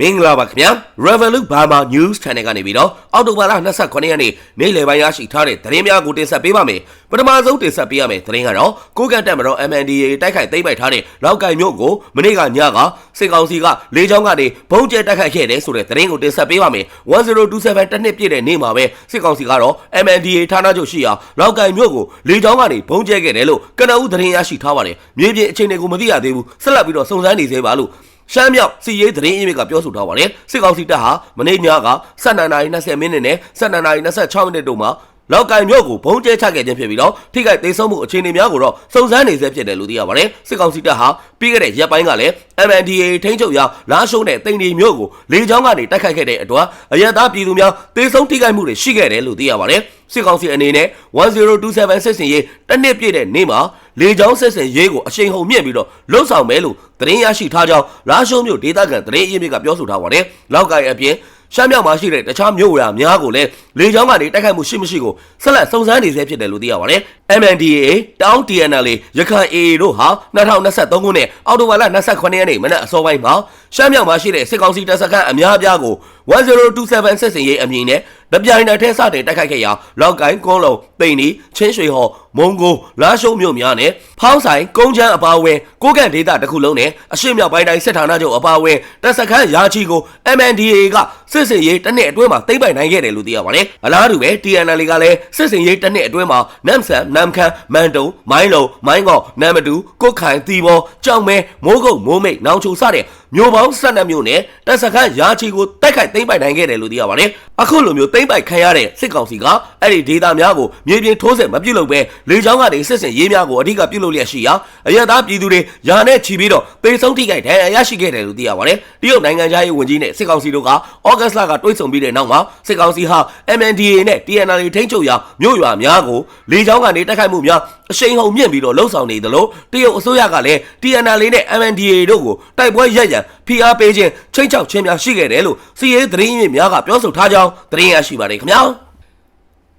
မင်္ဂလာပါခင်ဗျာ Revolut Burma News Channel ကနေပြီးတော့အောက်တိုဘာလ29ရက်နေ့နေ့လယ်ပိုင်းရရှိထားတဲ့သတင်းများကိုတင်ဆက်ပေးပါမယ်ပထမဆုံးတင်ဆက်ပေးရမယ့်သတင်းကတော့ကိုကန့်တက်မတော် MNDA တိုက်ခိုက်သိမ်းပိုက်ထားတဲ့လောက်ကိုင်မြို့ကိုမနေ့ကညကစစ်ကောင်စီကလေကြောင်းကနေဘုံကျဲတိုက်ခိုက်ခဲ့တယ်ဆိုတဲ့သတင်းကိုတင်ဆက်ပေးပါမယ်1027တနှစ်ပြည့်တဲ့နေ့မှာပဲစစ်ကောင်စီကတော့ MNDA ဌာနချုပ်ရှိရာလောက်ကိုင်မြို့ကိုလေကြောင်းကနေဘုံကျဲခဲ့တယ်လို့ကနအူးသတင်းရရှိထားပါတယ်မြေပြင်အခြေအနေကိုမသိရသေးဘူးဆက်လက်ပြီးတော့စုံစမ်းနေသေးပါလို့ ရှမ်းမြောက်စီရေးသတင်းအင်းမြစ်ကပြောဆိုထားပါတယ်စစ်ကောင်စီတပ်ဟာမနေ့ညက12နာရီ20မိနစ်နဲ့12နာရီ26မိနစ်တို့မှာလောက်ကိုင်မြို့ကိုဘုံကျဲချခဲ့ခြင်းဖြစ်ပြီးတော့ထိခိုက်သေးဆုံးမှုအခြေအနေများကိုတော့စုံစမ်းနေဆဲဖြစ်တယ်လို့သိရပါတယ်စစ်ကောင်စီတပ်ဟာပြီးခဲ့တဲ့ရက်ပိုင်းကလည်း MNDA ထိန်းချုပ်ရာလာရှုံးတဲ့တိန်ဒီမြို့ကိုလေကြောင်းကနေတိုက်ခိုက်ခဲ့တဲ့အတွက်အရက်သားပြည်သူများသေဆုံးထိခိုက်မှုတွေရှိခဲ့တယ်လို့သိရပါတယ်စစ်ကောင်စီအနေနဲ့1027စစ်စင်ရေးတစ်နှစ်ပြည့်တဲ့နေ့မှာ လေကြောင်းစစ်စင်ရေးကိုအရှိန်ဟုန်မြင့်ပြီးတော့လှုပ်ဆောင်မယ်လို့သတင်းရရှိထားကြောင်းလာရှုံးမြို့ဒေသခံသတင်းအရင်းမြစ်ကပြောဆိုထားပါတယ်။လောက်ကိုင်အပြင်ရှမ်းမြောက်မှာရှိတဲ့တခြားမြို့ရာများကိုလည်းလေကြောင်းကနေတိုက်ခိုက်မှုရှိမရှိကိုဆက်လက်စုံစမ်းနေဆဲဖြစ်တယ်လို့သိရပါတယ်။ MNDAA တောင်း TNL ရခိုင် AA တို့ဟာ2023ခုနှစ်အောက်တိုဘာလ28ရက်နေ့မနက်အစောပိုင်းမှာရှမ်းမြောက်မှာရှိတဲ့စစ်ကောင်စီတပ်စခန်းအများအပြားကို1027စစ်စင်ရေးအမည်နဲ့တပြိုင်တည်းထဲစတင်တိုက်ခိုက်ခဲ့ရာလောက်ကိုင်းကုန်းလုံးတိန်နီချင်းရွှေဟော်မုံကိုလာရှုံမြို့များနဲ့ဖောင်းဆိုင်ကုန်းချမ်းအပါအဝင်ကိုကန့်ဒေသတစ်ခုလုံးနဲ့အရှိမြောက်ပိုင်းတိုင်းစစ်ဌာနချုပ်အပါအဝင်တပ်စခန်းရာချီကို MNDAA ကစစ်စင်ရေးတစ်နှစ်အတွင်းမှာသိမ်းပိုက်နိုင်ခဲ့တယ်လို့သိရပါတယ်။အလားတူပဲ TNL ကလည်းစစ်စင်ရေးတစ်နှစ်အတွင်းမှာနမ်ဆန်နမ်ခမ်းမန်တုံမိုင်းလုံမိုင်းကော့နမ်မတူကုတ်ခိုင်တီဘောကြောင်မဲမိုးကုတ်မိုးမိတ်နောင်ချိုစတဲ့မြို့ပေါင်း12မြို့နဲ့တပ်စခန်းရာချီကိုတိုက်ခိုက်သိမ်းပိုက်နိုင်ခဲ့တယ်လို့သိရပါတယ်။အခုလိုမျိုးသိမ်းပိုက်ခံရတဲ့စစ်ကောင်စီကအဲ့ဒီဒေသများကိုမြေပြင်ထိုးစစ်မပြုတ်လို့ပဲလေကြောင်းကနေစစ်စင်ရေးများကိုအဓိကပြုတ်လို့လျက်ရှိရာအရသာပြည်သူတွေယာနဲ့ချီပြီးတော့ပေဆုံးထိခိုက်ဒဏ်ရာရရှိခဲ့တယ်လို့သိရပါတယ်။တရုတ်နိုင်ငံသားရေးဝန်ကြီးနဲ့စစ်ကောင်စီတို့ကဩဂတ်လကတွိတ်ဆုံပြီးတဲ့နောက်မှာစစ်ကောင်စီဟာ MNDAA နဲ့ TNL ထိန်းချုပ်ရာမြို့ရွာများကိုလေကြောင်းကနေတိုက်ခိုက်မှုများအရှိန်ဟုန်မြင့်ပြီးတော့လှုပ်ဆောင်နေသလိုတရုတ်အစိုးရကလည်း TNL နဲ့ MNDAA တို့ကိုတိုက်ပွဲရက်ရန်ဖိအားပေးခြင်းချိန်ချောက်ခြင်းများရှိခဲ့တယ်လို့စီရေးသတင်းရင်းများကပြောဆိုထားကြောင်းသတင်းရရှိပါတယ်ခင်ဗျာ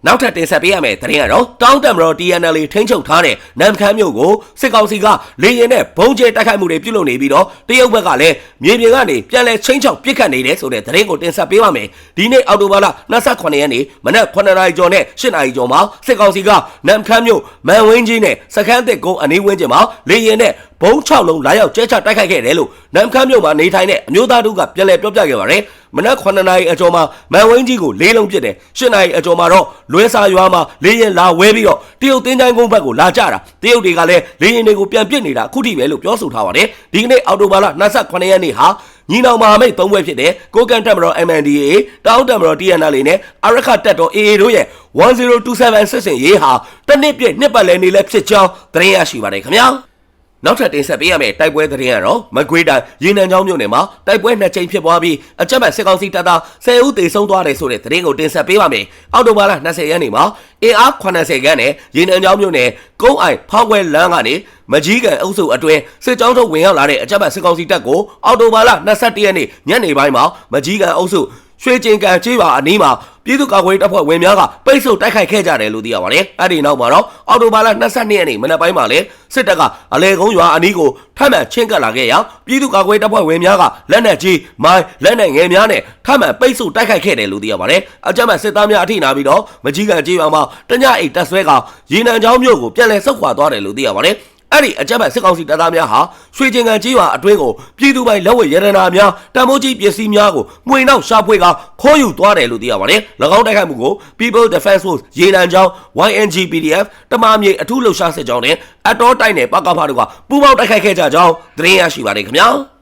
နောက်ထပ်တင်ဆက်ပေးရမယ့်သတင်းကတော့တောင်းတမတော် TNL ထိန်းချုပ်ထားတဲ့နမ်ခမ်းမြို့ကိုစစ်ကောင်စီကလေရင်နဲ့ဘုံကျဲတိုက်ခိုက်မှုတွေပြုလုပ်နေပြီးတော့တရုတ်ဘက်ကလည်းမြေပြင်ကနေပြန်လည်ချင်းချောက်ပစ်ခတ်နေတယ်ဆိုတဲ့သတင်းကိုတင်ဆက်ပေးပါမယ်ဒီနေ့အောက်တိုဘာလ28ရက်နေ့မနက်9နာရီကျော်နဲ့10နာရီကျော်မှာစစ်ကောင်စီကနမ်ခမ်းမြို့မန်ဝင်းကြီးနဲ့စခန်းသစ်ကုန်းအနီးဝန်းကျင်မှာလေရင်နဲ့ဘုံ6လုံးလာရောက်ကျဲချတိုက်ခိုက်ခဲ့တယ်လို့နမ်ခမ်းမြို့မှာနေထိုင်တဲ့အမျိုးသားတို့ကပြန်လည်ပြောပြခဲ့ပါတယ်မနက်9နာရီအကျော်မှာမန်ဝင်းကြီးကိုလေးလုံးပစ်တယ်10နာရီအကျော်မှာတော့လွဲစာရွာမှာလေရင်လာဝဲပြီးတော့တရုတ်တင်းတိုင်းကုန်းဘက်ကိုလာကြတာတရုတ်တွေကလည်းလေရင်တွေကိုပြန်ပစ်နေတာအခုထိပဲလို့ပြောဆိုထားပါတယ်ဒီကနေ့အောက်တိုဘာလ28ရက်နေ့ဟာညီနောင်မဟာမိတ်သုံးဘွဲဖြစ်တဲ့ကိုကန်တက်မတော် MNDAA တောင်းတက်မတော် TNL နဲ့အရခတက်တော် AA တို့ရဲ့1027စစ်စင်ရေးဟာတစ်နှစ်ပြည့်နှစ်ပတ်လည်နေ့လည်းဖြစ်ကြောင်းသတင်းရရှိပါတယ်ခင်ဗျာ နောက်ထပ်တင်ဆက်ပေးရမယ့်တိုက်ပွဲသတင်းကတော့မကွေးတိုင်းရေနံချောင်းမြို့နယ်မှာတိုက်ပွဲနှစ်ကြိမ်ဖြစ်ပွားပြီးအကြမ်းဖက်စစ်ကောင်စီတပ်သား10ဦးသေဆုံးသွားတယ်ဆိုတဲ့သတင်းကိုတင်ဆက်ပေးပါမယ်။အောက်တိုဘာလ20ရက်နေ့မှာအင်အား80ခန်းနဲ့ရေနံချောင်းမြို့နယ်ကုန်းအိုင်ဖောက်ခွဲလမ်းကနေမကြီးကန်အုပ်စုအတွင်းစစ်ကြောင်းထုတ်ဝင်ရောက်လာတဲ့အကြမ်းဖက်စစ်ကောင်စီတပ်ကိုအောက်တိုဘာလ21ရက်နေ့ညနေပိုင်းမှာမကြီးကန်အုပ်စု ရွှေကျင်ကန်ကျေးပါအနီးမှာပြည်သူ့ကာကွယ်တပ်ဖွဲ့ဝင်များကပိတ်ဆို့တိုက်ခိုက်ခဲ့ကြတယ်လို့သိရပါတယ်။အဲဒီနောက်မှာတော့အော်တိုဘာလ22ရက်နေ့မနက်ပိုင်းမှာလည်းစစ်တပ်ကအလဲကုန်းရွာအနီးကိုထပ်မံချင်းကပ်လာခဲ့ရာပြည်သူ့ကာကွယ်တပ်ဖွဲ့ဝင်များကလက်နက်ကြီးမိုင်းလက်နက်ငယ်များနဲ့ထပ်မံပိတ်ဆို့တိုက်ခိုက်ခဲ့တယ်လို့သိရပါတယ်။အကြမ်းဖက်စစ်သားများအထိနာပြီးတော့မကြီးကန်ကျေးရွာမှာတညအိတ်တပ်ဆွဲကရေနံချောင်းမြို့ကိုပြန်လည်ဆုတ်ခွာသွားတယ်လို့သိရပါတယ်။ အဲ့ဒီအကြမ်းဖက်စစ်ကောင်စီတပ်သားများဟာရွှေကျင်ကန်ကြီးရွာအတွင်းကိုပြည်သူပိုင်လက်ဝဲရတနာများတံမိုးကြီးပစ္စည်းများကိုမှွေနောက်ရှာဖွေကခိုးယူသွားတယ်လို့သိရပါတယ်။၎င်းတိုက်ခိုက်မှုကို People Defense Force ရေနံချောင်း YNG PDF တမမြေအထူးလှုပ်ရှားစစ်ကြောင်းနဲ့အတော်တိုက်နယ်ပကဖားတို့ကပူးပေါင်းတိုက်ခိုက်ခဲ့ကြကြောင်းသတင်းရရှိပါတယ်ခင်ဗျာ။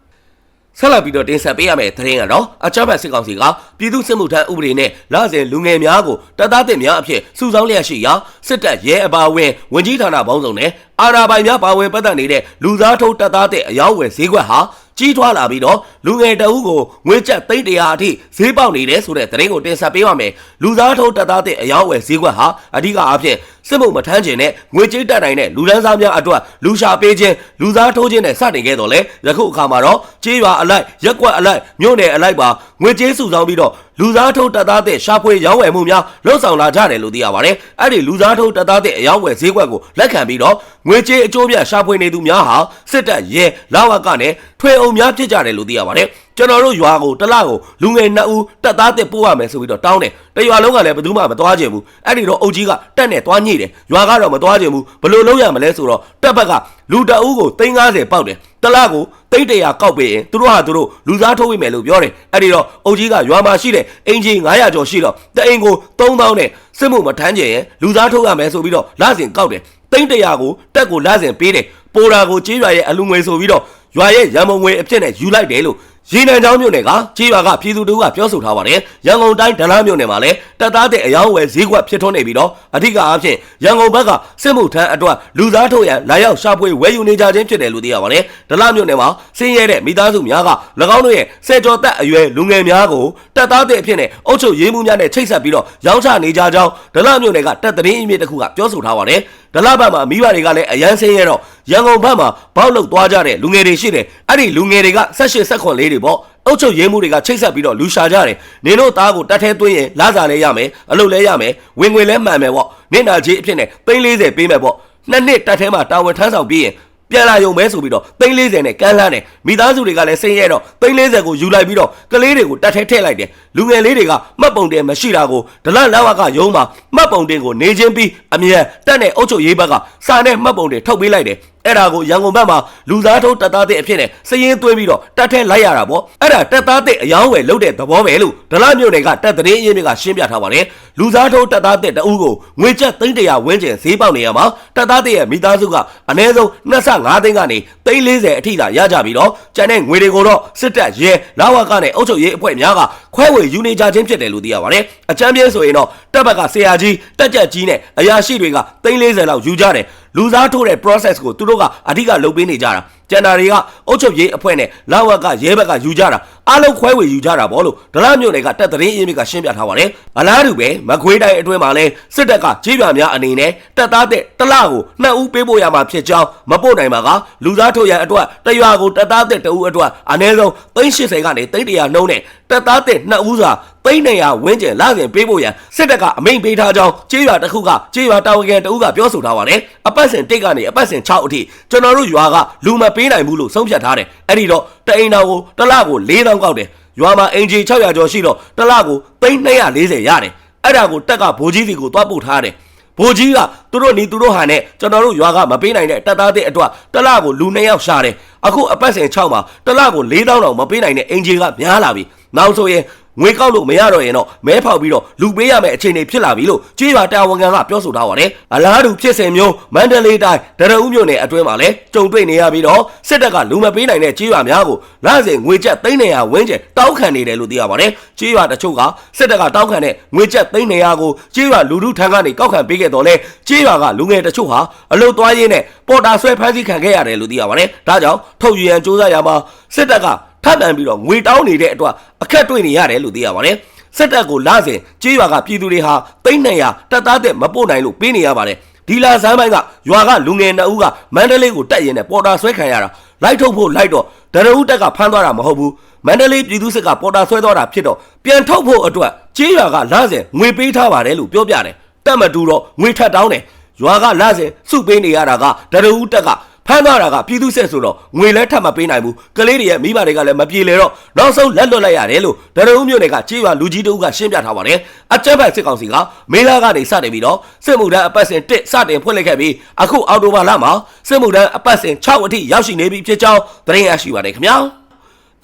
ဆက်လက်ပြီးတော့တင်ဆက်ပေးရမယ့်သတင်းကတော့အကြမ်းဖက်စစ်ကောင်စီကပြည်သူ့စစ်မှုထမ်းဥပဒေနဲ့လစဉ်လူငယ်များကိုတပ်သားတင်များအဖြစ်စုဆောင်းလျက်ရှိရာစစ်တပ်ရဲအပါအဝင်ဝင်ကြီးဌာနပေါင်းစုံနဲ့အာဏာပိုင်များပါဝင်ပတ်သက်နေတဲ့လူသားထုတ်တပ်သားတဲ့အယောင်းဝယ်ဈေးကွက်ဟာ ကြီးထွားလာပြီးတော့လူငယ်တအုပ်ကိုငွေကျပ်သိန်းတရာအထိဈေးပေါက်နေတယ်ဆိုတဲ့သတင်းကိုတင်ဆက်ပေးပါမယ်လူသားထုတ်တပ်သားတဲ့အယောင်းဝယ်ဈေးကွက်ဟာအဓိကအဖြစ်စစ်မှုမထမ်းခြင်းနဲ့ငွေကြေးတက်နိုင်တဲ့လူဒန်းစားများအတွက်လူရှာပေးခြင်းလူသားထိုးခြင်းနဲ့စတင်ခဲ့တော့လေယခုအခါမှာတော့ကြေးရွာအလိုက်ရက်ကွက်အလိုက်မြို့နယ်အလိုက်ပါငွေကြေးစုဆောင်းပြီးတော့ လူစားထုတ်တပ်သားတဲ့ရှာဖွေရောင်းဝယ်မှုများလှုပ်ဆောင်လာကြတယ်လို့သိရပါတယ်အဲ့ဒီလူစားထုတ်တပ်သားတဲ့အရောင်းဝယ်ဈေးကွက်ကိုလက်ခံပြီးတော့ငွေကြေးအကျိုးပြရှာဖွေနေသူများဟာစစ်တပ်ရဲလာဝကနဲ့ထွေအုံများဖြစ်ကြတယ်လို့သိရပါတယ်ကျွန်တော်တို့ရွာကိုတလကိုလူငယ်နှစ်ဦးတက်သားတက်ပို့ရမယ်ဆိုပြီးတော့တောင်းတယ်တရွာလုံးကလည်းဘယ်သူမှမသွားကြဘူးအဲ့ဒီတော့အုပ်ကြီးကတက်နဲ့သွားညှိတယ်ရွာကတော့မသွားကြဘူးဘယ်လိုလုပ်ရမလဲဆိုတော့တက်ဘက်ကလူတအုပ်ကို350ပေါက်တယ် တလကိုတိတ်တရာကောက်ပေးရင်သူတို့ဟာသူတို့လူစားထုတ်ဝိမယ်လို့ပြောတယ်အဲ့ဒီတော့အုပ်ကြီးကရွာမှာရှိတဲ့အင်ဂျီ900ကျော်ရှိတော့တအိမ်ကို3000နဲ့စစ်မှုမထမ်းကျင်ရင်လူစားထုတ်ရမယ်ဆိုပြီးတော့လစဉ်ကောက်တယ်တိတ်တရာကိုတက်ကိုလစဉ်ပေးတယ်ပိုရာကိုကြေးရွာရဲ့အလူငွေဆိုပြီးတော့ ရွာရဲ့ရန်မုံငွေအဖြစ်နဲ့ယူလိုက်တယ်လို့ရေနံချောင်းမြို့နယ်ကကြေးရွာကပြည်သူတို့ကပြောဆိုထားပါတယ်ရန်ကုန်တိုင်းဒလားမြို့နယ်မှာလည်းတပ်သားတဲ့အယောင်းဝယ်ဈေးကွက်ဖြစ်ထွန်းနေပြီးတော့အထူးအားဖြင့်ရန်ကုန်ဘက်ကစစ်မှုထမ်းအတွက်လူသားထုတ်ရန်လာရောက်ရှာဖွေဝယ်ယူနေကြခြင်းဖြစ်တယ်လို့သိရပါတယ်ဒလားမြို့နယ်မှာဆင်းရဲတဲ့မိသားစုများက၎င်းတို့ရဲ့ဆယ်ကျော်သက်အရွယ်လူငယ်များကိုတပ်သားတဲ့အဖြစ်နဲ့အုပ်ချုပ်ရေးမှုများနဲ့ချိတ်ဆက်ပြီးတော့ရောင်းချနေကြကြောင်းဒလားမြို့နယ်ကတပ်သတင်းအမြင့်တစ်ခုကပြောဆိုထားပါတယ် ဒလဘတ်မှာမိဘတွေကလည်းအရန်ဆင်းရဲတော့ရန်ကုန်ဘက်မှာဘောက်လုတ်သွားကြတဲ့လူငယ်တွေရှိတယ်အဲ့ဒီလူငယ်တွေက၁၈၁9လေးတွေပေါ့အုတ်ချုပ်ရဲမှုတွေကချိတ်ဆက်ပြီးတော့လူရှာကြတယ်နေတို့သားကိုတတ်ထဲသွင်းရင်လာစားလဲရမယ်အလုပ်လဲရမယ်ဝင်ငွေလဲမှန်မယ်ပေါ့နင့်နာကြီးအဖြစ်နဲ့340ပေးမယ်ပေါ့နှစ်နှစ်တက်ထဲမှာတာဝန်ထမ်းဆောင်ပြီးရင် ပြန်လာရုံပဲဆိုပြီးတော့340နဲ့ကမ်းလှမ်းတယ်မိသားစုတွေကလည်းစိတ်ရဲတော့340ကိုယူလိုက်ပြီးတော့ကလေးတွေကိုတတ်ထဲထည့်လိုက်တယ်လူငယ်လေးတွေကမှတ်ပုံတင်မရှိတာကိုဒလလောက်ဝကယုံမှာမှတ်ပုံတင်ကိုနေချင်းပြီးအမြန်တက်တဲ့အုပ်ချုပ်ရေးဘက်ကစာနဲ့မှတ်ပုံတင်ထုတ်ပေးလိုက်တယ်အဲ့ဒါကိုရန်ကုန်ဘက်မှာလူသားထုတ်တပ်သားတဲ့အဖြစ်နဲ့စည်ရင်သွင်းပြီးတော့တက်ထဲလိုက်ရတာပေါ့အဲ့ဒါတက်သားတဲ့အယောင်းဝယ်လုပ်တဲ့သဘောပဲလို့ဒလမြို့နယ်ကတက်တဲ့ရင်းမြစ်ကရှင်းပြထားပါတယ်လူသားထုတ်တပ်သားတဲ့တအူးကိုငွေကျပ်300ဝန်းကျင်ဈေးပေါက်နေရမှာတပ်သားတဲ့ရဲ့မိသားစုကအနည်းဆုံး25သိန်းကနေ340အထိသာရကြပြီးတော့ကျန်တဲ့ငွေတွေကိုတော့စစ်တပ်ရဲလာဝကနဲ့အုပ်ချုပ်ရေးအဖွဲ့များကခွဲဝေယူနေကြခြင်းဖြစ်တယ်လို့သိရပါတယ်အချမ်းပြင်းဆိုရင်တော့တပ်ဘက်ကဆရာကြီးတက်ကြက်ကြီးနဲ့အရာရှိတွေက340လောက်ယူကြတယ် လူစားထိုးတဲ့ process ကိုသူတို့ကအဓိကလုပ်ပေးနေကြတာ ကျန်တာတွေကအုတ်ချုပ်ရေးအဖွဲ့နဲ့လာဝက်ကရဲဘက်ကယူကြတာအားလုံးခွဲဝေယူကြတာပေါ့လို့ဒလမြို့နယ်ကတက်သတင်းအင်းမြစ်ကရှင်းပြထားပါတယ်အလားတူပဲမခွေးတိုင်းအတွင်းမှာလဲစစ်တပ်ကကြေးပြများအနေနဲ့တက်သားတဲ့တလကိုနှစ်ဦးပေးဖို့ရမှာဖြစ်ကြောင်းမပို့နိုင်ပါကလူစားထိုးရန်အတွက်တရွာကိုတက်သားတဲ့တဦးအတွက်အနည်းဆုံး380ကနေ300နှုန်းနဲ့တက်သားတဲ့နှစ်ဦးစာသိန်း200ဝန်းကျင်လာစဉ်ပေးဖို့ရန်စစ်တပ်ကအမိန့်ပေးထားကြောင်းကြေးရွာတစ်ခုကကြေးရွာတာဝန်ခံတဦးကပြောဆိုထားပါတယ်အပတ်စဉ်တိတ်ကနေအပတ်စဉ်6အထိကျွန်တော်တို့ရွာကလူမပေးနိုင်ဘူးလို့ဆုံးဖြတ်ထားတယ်အဲ့ဒီတော့တအိမ်တော်ကိုတစ်လကို4000ကောက်တယ်ရွာမှာအင်ဂျီ600ကျော်ရှိတော့တစ်လကိုသိန်း240ရတယ်အဲ့ဒါကိုတက်ကဘိုးကြီးစီကိုသွားပို့ထားတယ်ဘိုးကြီးကသူတို့နီသူတို့ဟာနဲ့ကျွန်တော်တို့ရွာကမပေးနိုင်တဲ့တပ်သားတဲ့အတွက်တစ်လကိုလူ2ယောက်ရှာတယ်အခုအပတ်စဉ်6မှာတစ်လကို4000တောင်မပေးနိုင်တဲ့အင်ဂျီကများလာပြီနောက်ဆိုရင် ငွေကောက်လို့မရတော့ရင်တော့မဲဖောက်ပြီးတော့လူပေးရမယ့်အခြေအနေဖြစ်လာပြီလို့ကြေးရွာတာဝန်ခံကပြောဆိုထားပါတယ်။အလားတူဖြစ်စဉ်မျိုးမန္တလေးတိုင်းဒရဦးမြို့နယ်အတွင်းမှာလည်းကြုံတွေ့နေရပြီးတော့စစ်တပ်ကလူမပေးနိုင်တဲ့ကြေးရွာများကိုလစဉ်ငွေကျပ်300ဝန်းကျင်တောက်ခံနေတယ်လို့သိရပါတယ်။ကြေးရွာတချို့ကစစ်တပ်ကတောက်ခံတဲ့ငွေကျပ်300ကိုကြေးရွာလူထုထံကနေကောက်ခံပေးခဲ့တော့လဲကြေးရွာကလူငယ်တချို့ဟာအလုတ်သွားရင်းနဲ့ပေါ်တာဆွဲဖမ်းဆီးခံခဲ့ရတယ်လို့သိရပါတယ်။ဒါကြောင့်ထုတ်ယူရန်စ조사ရမှာစစ်တပ်က ထပ်တန်ပြီးတော့ငွေတောင်းနေတဲ့အတွက်အခက်တွေ့နေရတယ်လို့သိရပါတယ်။စစ်တပ်ကိုလာစဉ်ကြေးရွာကပြည်သူတွေဟာသိန်း200တပ်သားတဲ့မပို့နိုင်လို့ပေးနေရပါတယ်။ဒီလာဇမ်းပိုင်းကရွာကလူငယ်နှစ်ဦးကမန္တလေးကိုတက်ရင်နဲ့ပေါ်တာဆွဲခံရတာလိုက်ထုတ်ဖို့လိုက်တော့ဒရဦးတက်ကဖမ်းသွားတာမဟုတ်ဘူးမန္တလေးပြည်သူစစ်ကပေါ်တာဆွဲသွားတာဖြစ်တော့ပြန်ထုတ်ဖို့အတွက်ကြေးရွာကလာစဉ်ငွေပေးထားပါတယ်လို့ပြောပြတယ်တက်မတူတော့ငွေထပ်တောင်းတယ်ရွာကလာစဉ်စုပေးနေရတာကဒရဦးတက်က ဖမ်းသွားတာကပြည်သူစစ်ဆိုတော့ငွေလဲထပ်မပေးနိုင်ဘူးကလေးတွေရဲ့မိဘတွေကလည်းမပြေလေတော့နောက်ဆုံးလက်လွတ်လိုက်ရတယ်လို့ဒရုံမြို့နယ်ကကြေးရွာလူကြီးတို့ကရှင်းပြထားပါတယ်အကြက်ဘက်စစ်ကောင်စီကမေလာကနေစတင်ပြီးတော့စစ်မှုထမ်းအပတ်စဉ်1စတင်ဖွင့်လိုက်ခဲ့ပြီးအခုအော်တိုဘာလမှာစစ်မှုထမ်းအပတ်စဉ်6အထိရောက်ရှိနေပြီဖြစ်ကြောင်းသတင်းရရှိပါတယ်ခင်ဗျာ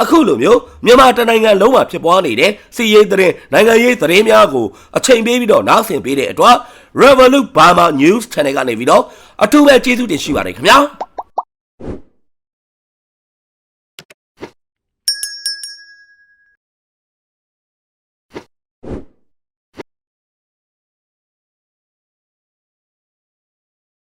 အခုလိုမျိုးမြန်မာတနိုင်ငံလုံးမှာဖြစ်ပွားနေတဲ့စီးရေးသတင်းနိုင်ငံရေးသတင်းများကိုအချိန်ပေးပြီးတော့နားဆင်ပေးတဲ့အတွက် Revolut Burma News Channel ကနေပြီးတော့အထူးပဲကျေးဇူးတင်ရှိပါတယ်ခင်ဗျာ